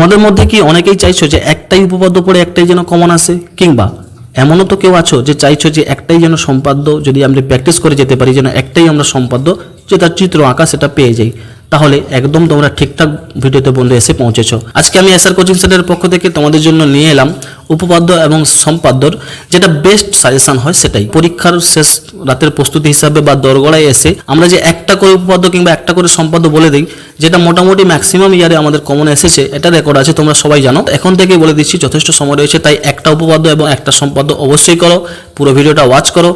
তোমাদের মধ্যে কি অনেকেই চাইছো যে একটাই উপপাদ্য পড়ে একটাই যেন কমন আসে? কিংবা এমনও তো কেউ আছো যে চাইছো যে একটাই যেন সম্পাদ্য যদি আমরা প্র্যাকটিস করে যেতে পারি, যেন একটাই আমরা সম্পাদ্য, যে তার চিত্র আঁকা সেটা পেয়ে যাই। তাহলে একদম তোমরা ঠিকঠাক ভিডিওতে বন্ধু এসে পৌঁছেছো। আজকে আমি এসআর কোচিং সেন্টারের পক্ষ থেকে তোমাদের জন্য নিয়ে এলাম উপপাদ্য এবং সম্পাদ্যর যেটা বেস্ট সাজেশন হয় সেটাই। পরীক্ষার শেষ রাতের প্রস্তুতি হিসাবে বা দরগড়ায় এসে আমরা যে একটা করে উপপাদ্য কিংবা একটা করে সম্পাদ্য বলে দিই, যেটা মোটামুটি ম্যাক্সিমাম ইয়ারে আমাদের কমন এসেছে, এটা রেকর্ড আছে, তোমরা সবাই জানো। এখন থেকে বলে দিচ্ছি, যথেষ্ট সময় রয়েছে, তাই একটা উপপাদ্য এবং একটা সম্পাদ্য অবশ্যই করো, পুরো ভিডিওটা ওয়াচ করো।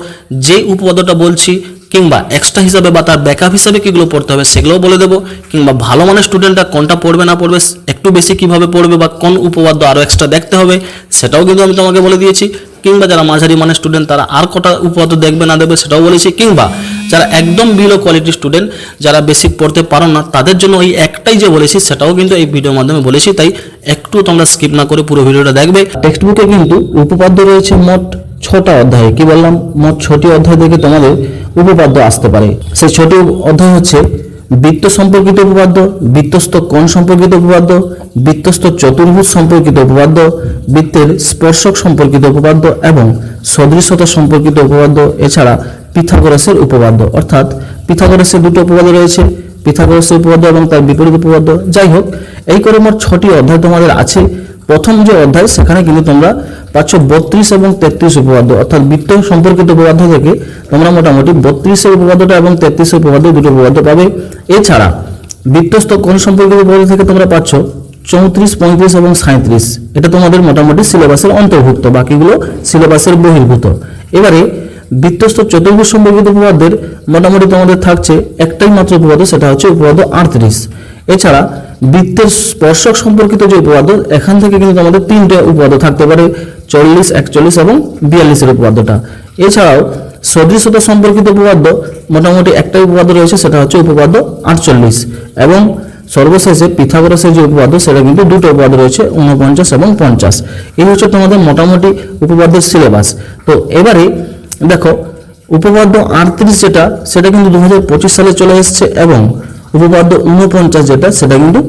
যে উপপাদ্যটা বলছি কিংবা এক্সট্রা হিসাবে বা তার ব্যাকআপ হিসাবে কিগুলো পড়তে হবে সেগুলোও বলে দেবো। কিংবা ভালো মানের স্টুডেন্টরা কোনটা পড়বে, না পড়বে, একটু বেশি কীভাবে পড়বে বা কোন উপপাদ্য আরও এক্সট্রা দেখতে হবে, সেটাও কিন্তু আমি তোমাকে বলে দিয়েছি। কিংবা যারা মাঝারি মানের স্টুডেন্ট তারা আর কটা উপপাদ্য দেখবে, না দেবে সেটাও বলেছি। কিংবা যারা একদম বিলো কোয়ালিটি স্টুডেন্ট যারা বেসিক পড়তে পারো না, তাদের জন্য ওই একটাই যে বলেছি, সেটাও কিন্তু এই ভিডিওর মাধ্যমে বলেছি। তাই একটু তোমরা স্কিপ না করে পুরো ভিডিওটা দেখবে। টেক্সট বুকে কিন্তু উপপাদ্য রয়েছে মোট ছটা অধ্যায়। কি বললাম? মোট ছটি অধ্যায় থেকে তোমাদের উপপাদ্য আসতে পারে। সেই ছটি অধ্যায় হচ্ছে, বৃত্ত সম্পর্কিত উপপাদ্য, বৃত্তস্থ কোণ সম্পর্কিত উপপাদ্য, বৃত্তস্থ চতুর্ভুজ সম্পর্কিত উপপাদ্য, বৃত্তের স্পর্শক সম্পর্কিত উপপাদ্য এবং সদৃশতা সম্পর্কিত উপপাদ্য, এছাড়া পিথাগোরাসের উপপাদ্য। অর্থাৎ পিথাগোরাসের দুটো উপপাদ্য রয়েছে, পিথাগোরাসের উপপাদ্য এবং তার বিপরীত উপপাদ্য। যাই হোক, এই করে মোট ছটি অধ্যায় তোমাদের আছে। প্রথম যে অধ্যায়, সেখানে কিন্তু তোমরা পাচ্ছ বত্রিশ এবং তেত্রিশ উপপাদ্য। অর্থাৎ বৃত্ত সম্পর্কিত উপপাদ্য থেকে তোমরা মোটামুটি বত্রিশের উপপাদ্যটা এবং তেত্রিশের উপপাদ্য দুটো উপপাদ্য পাবে। এছাড়া বৃত্তস্থ কোণ সম্পর্কিত উপপাদ্য থেকে তোমরা পাচ্ছ চৌত্রিশ, পঁয়ত্রিশ এবং সাঁত্রিশ এটা তোমাদের মোটামুটি সিলেবাসের অন্তর্ভুক্ত, বাকিগুলো সিলেবাসের বহির্ভূত। এবারে বৃত্তস্থ চতুর্ভুজ সম্পর্কিত উপপাদ্যের মোটামুটি তোমাদের থাকছে একটাই মাত্র উপপাদ্য, সেটা হচ্ছে উপপাদ্য আটত্রিশ। এছাড়া বৃত্তের স্পর্শক সম্পর্কিত যে উপপাদ্য, এখান থেকে কিন্তু আমাদের তিনটে উপপাদ্য থাকতে পারে, চল্লিশ, একচল্লিশ এবং বিয়াল্লিশের উপপাদ্যটা। এছাড়াও সদৃশতা সম্পর্কিত উপপাদ্য, মোটামুটি একটাই উপপাদ্য রয়েছে, সেটা হচ্ছে উপপাদ্য আটচল্লিশ। এবং সর্বশেষে পিথাগোরাসের যে উপপাদ্য, সেটা কিন্তু দুটো উপপাদ্য রয়েছে উনপঞ্চাশ এবং পঞ্চাশ। এই হচ্ছে তোমাদের মোটামুটি উপপাদ্যের সিলেবাস। তো এবারে দেখো, উপপাদ্য আটত্রিশ যেটা, সেটা কিন্তু দু হাজার পঁচিশ সালে চলে এসছে এবং উপপাদ্য উনপঞ্চাশ যেটা, সেটা কিন্তু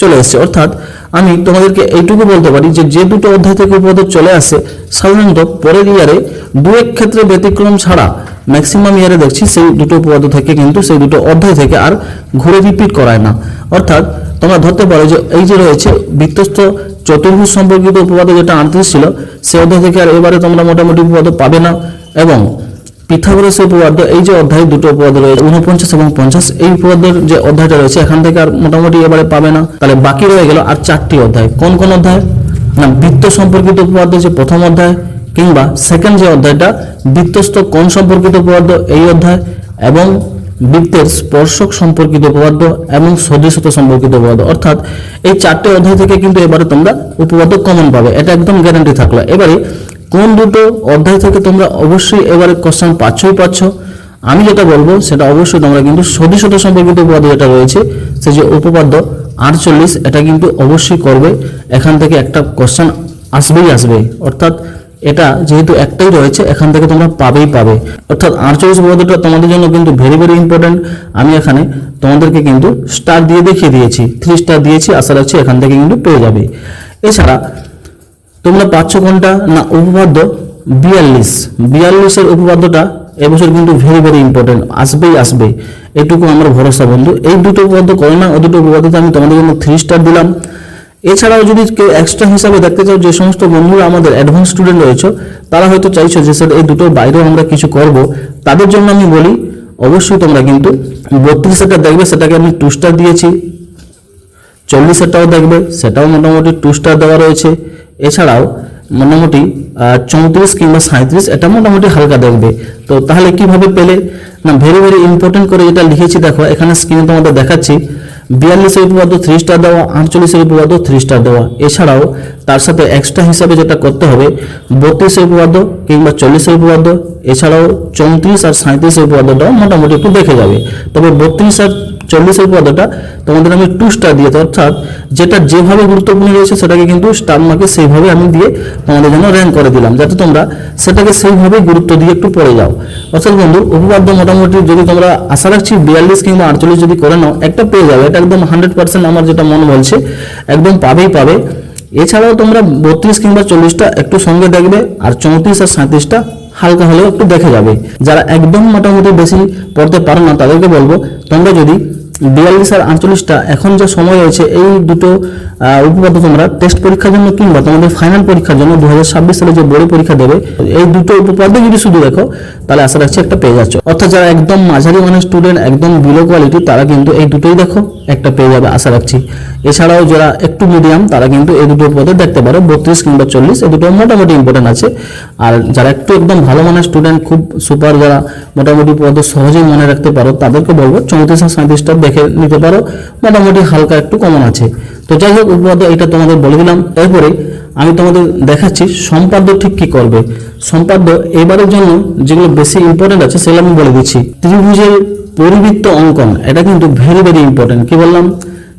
চলে এসেছে অর্থাৎ আমি তোমাদেরকে এইটুকু বলতে পারি যে যে দুটো অধ্যায় থেকে উপপাদ্য চলে আসে, সাধারণত পরের ইয়ারে দু এক ক্ষেত্রে ব্যতিক্রম ছাড়া ম্যাক্সিমাম ইয়ারে দেখছি, সেই দুটো উপপাদ্য থেকে কিন্তু, সেই দুটো অধ্যায় থেকে আর ঘুরে রিপিট করায় না। অর্থাৎ তোমরা ধরতে পারো যে, এই যে রয়েছে বৃত্তস্থ চতুর্ভুজ সম্পর্কিত উপপাদ্য যেটা আটত্রিশ ছিল সে অধ্যায় থেকে আর এবারে তোমরা মোটামুটি উপপাদ্য পাবে না। এবং পিথাগোরাসের উপপাদ্য, এই যে অধ্যায় দুটো উপপাদ্য রয়েছে উনপঞ্চাশ এবং পঞ্চাশ, এই উপপাদ্যের যে অধ্যায়টা রয়েছে, এখান থেকে আর মোটামুটি এবারে পাবে না। তাহলে বাকি রয়ে গেল আর চারটি অধ্যায়। কোন কোন অধ্যায়? না, বৃত্ত সম্পর্কিত উপপাদ্য যে প্রথম অধ্যায় কিংবা সেকেন্ড যে অধ্যায়টা, বৃত্তস্থ কোণ সম্পর্কিত উপপাদ্য, এই অধ্যায়, এবং বৃত্তের স্পর্শক সম্পর্কিত উপপাদ্য এবং সদৃশতা সম্পর্কিত উপপাদ্য। অর্থাৎ এই চারটে অধ্যায় থেকে কিন্তু এবারে তোমরা উপপাদ্য কমন পাবে। এটা একদম গ্যারান্টি থাকল। এবারে কোন দুটো অধ্যায় থেকে তোমরা অবশ্যই এবারে কোশ্চেন পাচ্ছই পাচ্ছ? আমি যেটা বলব, সেটা অবশ্যই তোমরা কিন্তু সদৃশতা সম্পর্কিত উপপাদ্য যেটা রয়েছে, সে যে উপপাদ্য আটচল্লিশ, এটা কিন্তু অবশ্যই করবে। এখান থেকে একটা কোশ্চেন আসবেই আসবে। অর্থাৎ এটা যেহেতু একটাই রয়েছে, এখান থেকে তোমরা পাবেই পাবে। অর্থাৎ আটচল্লিশ উপপাদ্যটা তোমাদের জন্য কিন্তু ভেরি ভেরি ইম্পর্টেন্ট আমি এখানে তোমাদেরকে কিন্তু স্টার দিয়ে দেখিয়ে দিয়েছি। থ্রি স্টার দিয়েছি, আশা রাখছি এখান থেকে কিন্তু পেয়ে যাবে। এছাড়া তোমরা পাচ্ছ কোনটা? না, উপপাদ্য বিয়াল্লিশ। বিয়াল্লিশের উপপাদ্যটা এবছর কিন্তু ভেরি ভেরি ইম্পর্টেন্ট আসবেই আসবে। এটুকু আমার ভরসা, বন্ধু। এই দুটো উপপাদ্য করো না, ও দুটো উপপাদ্যতে আমি তোমাদের জন্য থ্রি স্টার দিলাম। এছাড়াও যদি কেউ এক্সট্রা হিসাবে দেখতে চাও, যে সমস্ত বন্ধুরা আমাদের অ্যাডভান্স স্টুডেন্ট রয়েছে, তারা হয়তো চাইছো যে, স্যার, এই দুটোর বাইরেও আমরা কিছু করব। তাদের জন্য আমি বলি, অবশ্যই তোমরা কিন্তু বত্রিশটা দেখবে, সেটাকে আমি টু স্টার দিয়েছি। চল্লিশ চল্লিশেরটাও দেখবে, সেটাও মোটামুটি টু স্টার দেওয়া রয়েছে। এছাড়াও মোটামুটি চৌত্রিশ কিংবা সাঁত্রিশ এটা মোটামুটি হালকা দেখবে। তো তাহলে কীভাবে পেলে? না ভেরি ভেরি ইম্পর্টেন্ট করে যেটা লিখেছি, দেখো, এখানে স্ক্রিনে তোমাদের দেখাচ্ছি। বিয়াল্লিশের উপপাদ্য থ্রি স্টার দেওয়া আটচল্লিশের উপপাদ্য থ্রি স্টার দেওয়া। এছাড়াও তার সাথে এক্সট্রা হিসাবে যেটা করতে হবে বত্রিশের উপপাদ্য কিংবা চল্লিশের উপপাদ্য, এছাড়াও চৌত্রিশ আর সাঁত্রিশের উপপাদ্যটাও মোটামুটি একটু দেখে যাবে। তবে বত্রিশ আর চল্লিশের পদটা তোমাদের আমি টু স্টার দিয়েছি অর্থাৎ যেটা যেভাবে গুরুত্বপূর্ণ রয়েছে সেটাকে কিন্তু স্টার মার্কে সেইভাবে আমি দিয়ে তোমাদের জন্য র্যাঙ্ক করে দিলাম, যাতে তোমরা সেটাকে সেইভাবে গুরুত্ব দিয়ে একটু পড়ে যাও। অর্থাৎ বন্ধু, উপপাদ্য মোটামুটি যদি তোমরা আশা রাখছি বিয়াল্লিশ কিংবা আটচল্লিশ যদি করে নাও, একটা পেয়ে যাবে। এটা একদম হান্ড্রেড পার্সেন্ট আমার যেটা মন বলছে, একদম পাবেই পাবে। এছাড়াও তোমরা বত্রিশ কিংবা চল্লিশটা একটু সঙ্গে দেখবে, আর চৌত্রিশ আর সাঁত্রিশটা হালকা হলেও একটু দেখে যাবে। যারা একদম মোটামুটি বেশি পড়তে পারো না, তাদেরকে বলব, তোমরা যদি বিয়াল্লিশ আর আটচল্লিশটা, এখন যে সময় রয়েছে এই দুটো উপপাদ্য তোমরা টেস্ট পরীক্ষার জন্য কিংবা তোমাদের ফাইনাল পরীক্ষার জন্য দু হাজার ছাব্বিশ সালে যে বোর্ডে পরীক্ষা দেবে, এই দুটো উপপাদ্য যদি শুধু দেখো, তাহলে আশা রাখছি একটা পেয়ে যাচ্ছ। অর্থাৎ যারা একদম মাঝারি মানের স্টুডেন্ট একদম বিলো কোয়ালিটি তারা কিন্তু এই দুটোই দেখো, একটা পেয়ে যাবে, আশা রাখছি। এছাড়াও যারা একটু মিডিয়াম তারা কিন্তু এই দুটো পদে দেখতে পারো, বত্রিশ কিংবা চল্লিশ, এই দুটো মোটামুটি ইম্পর্টেন্ট আছে। আর যারা একটু একদম ভালো মানের স্টুডেন্ট খুব সুপার যারা মোটামুটি পদ সহজেই মনে রাখতে পারো, তাদেরকে বলব চৌত্রিশ আর সাঁত্রিশটা দেখে নিতে পারো, মোটামুটি হালকা একটু কমন আছে। তো যাই হোক, উপপাদ্য এটা তোমাদের বলে দিলাম। এরপরে আমি তোমাদের দেখাচ্ছি সম্পাদ্য ঠিক কি করবে। সম্পাদ্য এবারের জন্য যেগুলো বেশি ইম্পর্টেন্ট আছে, সেগুলো আমি বলে দিচ্ছি। ত্রিভুজের পরিবৃত্ত অঙ্কন, এটা কিন্তু ভেরি ভেরি ইম্পর্টেন্ট কি বললাম?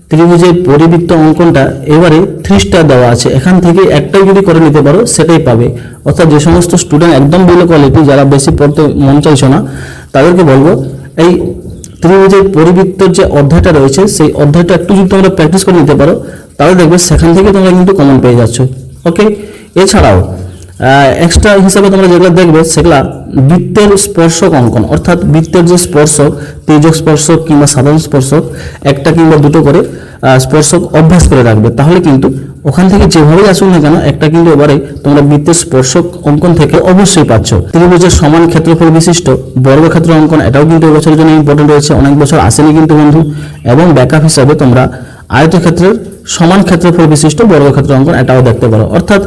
ত্রিভুজের পরিবৃত্ত অঙ্কনটা এবারে থ্রি স্টার দেওয়া আছে। এখান থেকে একটাই যদি করে নিতে পারো, সেটাই পাবে। অর্থাৎ যে সমস্ত স্টুডেন্ট একদম বিলো কোয়ালিটি যারা বেশি পড়তে মন চাইছো না, তাদেরকে বলব, এই ত্রিভুজের পরিবৃত্তর যে অধ্যায়টা রয়েছে, সেই অধ্যায়টা একটু যদি তোমরা প্র্যাকটিস করে নিতে পারো, তাহলে দেখবে সেখান থেকে তোমরা কিন্তু কমন পেয়ে যাচ্ছ। ওকে এছাড়াও এক্সট্রা হিসাবে তোমরা যেগুলো দেখবে, সেগুলা বৃত্তের স্পর্শক অঙ্কন, অর্থাৎ বৃত্তের যে স্পর্শক তেজক স্পর্শক কিংবা সাধারণ স্পর্শক, একটা কিংবা দুটো করে স্পর্শক অভ্যাস করে রাখবে। তাহলে কিন্তু ওখান থেকে যেভাবেই আসুক না কেন, একটা কিন্তু এবারে তোমরা বৃত্তের স্পর্শক অঙ্কন থেকে অবশ্যই পাচ্ছ। ত্রিভুজের সমান ক্ষেত্রফল বিশিষ্ট, বর্গক্ষেত্র অঙ্কন, এটাও কিন্তু এবছরের জন্য ইম্পর্টেন্ট রয়েছে, অনেক বছর আসেনি কিন্তু বন্ধু, এবং ব্যাকআপ হিসাবে তোমরা আয়তক্ষেত্রের সমান ক্ষেত্রফল বিশিষ্ট বর্গক্ষেত্র অঙ্কন, এটাও দেখতে পারো। অর্থাৎ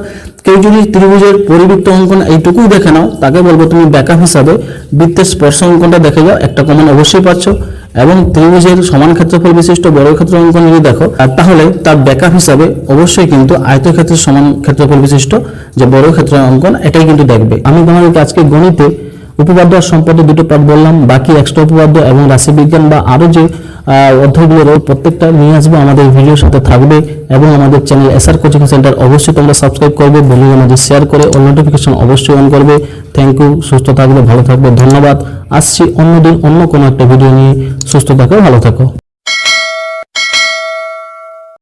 কেউ যদি ত্রিভুজের পরিবৃত্ত অঙ্কন এইটুকুই দেখে নাও, তাকে বলব তুমি ব্যাকআপ হিসাবে বৃত্তের স্পর্শ অঙ্কনটা দেখে যাও, একটা কমন অবশ্যই পাচ্ছ। এবং ত্রিভুজের সমান ক্ষেত্রফল বিশিষ্ট বর্গক্ষেত্র অঙ্কন যদি দেখো তাহলে তার ব্যাকআপ হিসাবে অবশ্যই কিন্তু আয়তক্ষেত্রের সমান ক্ষেত্রফল বিশিষ্ট যে বর্গক্ষেত্র অঙ্কন, এটাই কিন্তু দেখবে। আমি তোমাদেরকে আজকে গণিতে উপপাদ্য সম্পাদ্য দুটো পাঠ বললাম, বাকি এক্সট্রা উপপাদ্য এবং রাশিবিজ্ঞান বা আরও যে অধ্যায়গুলো প্রত্যেকটা নিয়ে আসব, আমাদের ভিডিওর সাথে থাকবে এবং আমাদের চ্যানেল এসআর কোচিং সেন্টার অবশ্যই তোমরা সাবস্ক্রাইব করবে বন্ধুদের মধ্যে শেয়ার করে অল নোটিফিকেশন অবশ্যই অন করবে। থ্যাংক ইউ সুস্থ থাকবে, ভালো থাকবে, ধন্যবাদ। আসছি অন্যদিন অন্য কোনো একটা ভিডিও নিয়ে। সুস্থ থাকো, ভালো থাকো।